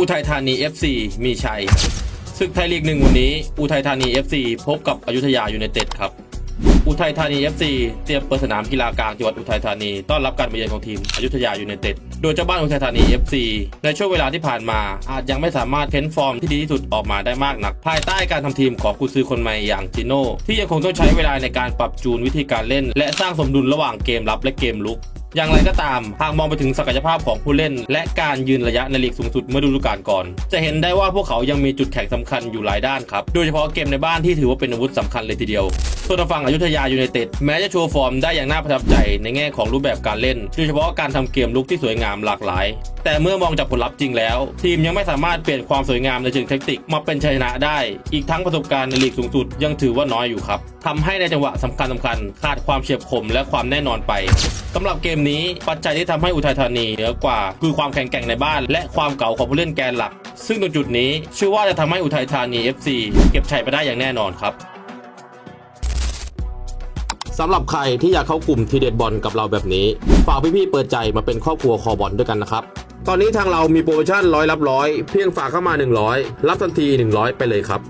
อุทัยธานี FC มีชัยศึกไทยลีกหนึ่งวันนี้ อุทัยธานี FC พบกับอยุธยายูไนเต็ดครับ อุทัยธานี FC เตรียมเปิดสนามกีฬากลางจังหวัดอุทัยธานี ต้อนรับการมาเยือนของทีมอยุธยายูไนเต็ด โดยเจ้าบ้านอุทัยธานี FC ในช่วงเวลาที่ผ่านมา อาจยังไม่สามารถเพ้นฟอร์มที่ดีที่สุดออกมาได้มากนัก ภายใต้การทำทีมของกุซือคนใหม่อย่างจิโน่ที่ยังคงต้องใช้เวลาในการปรับจูนวิธีการเล่น และสร้างสมดุลระหว่างเกมรับและเกมลุก อย่างไรก็ตาม หากมองไปถึงศักยภาพของผู้เล่น และการยืนระยะในลีกสูงสุดเมื่อฤดูกาลก่อน จะเห็นได้ว่าพวกเขายังมีจุดแข็งสำคัญอยู่หลายด้านครับ โดยเฉพาะเกมในบ้านที่ถือว่าเป็นอาวุธสำคัญเลยทีเดียว ส่วนทางฝั่งอยุธยายูไนเต็ดแม้จะโชว์ฟอร์มได้อย่างน่าประทับใจในแง่ของรูปแบบการเล่น โดยเฉพาะการทำเกมลุกที่สวยงามหลากหลายแต่เมื่อมองจากผลลัพธ์จริงแล้ว ทีมยังไม่สามารถเปลี่ยนความสวยงามในเชิงเทคนิคมาเป็นชัยชนะได้ อีกทั้งประสบการณ์ในลีกสูงสุดยังถือว่าน้อยอยู่ครับทำให้ในจังหวะสำคัญสคัญขาดความเฉียบคมและความแน่นอนไปสำหรับเกมนี้ปัจจัยที่ทำให้อุทัยธานีเหนือกว่า คือความแข็งแกร่งในบ้าน และความเก่าของผู้เล่นแกนหลัก ซึ่งตรงจุดนี้เชื่อว่าจะทำให้อุทัยธานี FC เก็บชัยไปได้อย่างแน่นอนครับสำหรับใครที่อยากเข้ากลุ่มทีเด็ดบอลกับเราแบบนี้ ฝากพี่ๆเปิดใจมาเป็นครอบครัวคอบอลด้วยกันนะครับ ตอนนี้ทางเรามีโปรโมชั่นร้อยรับร้อยเพียงฝากเข้ามา 100 รับทันที 100 ไปเลยครับ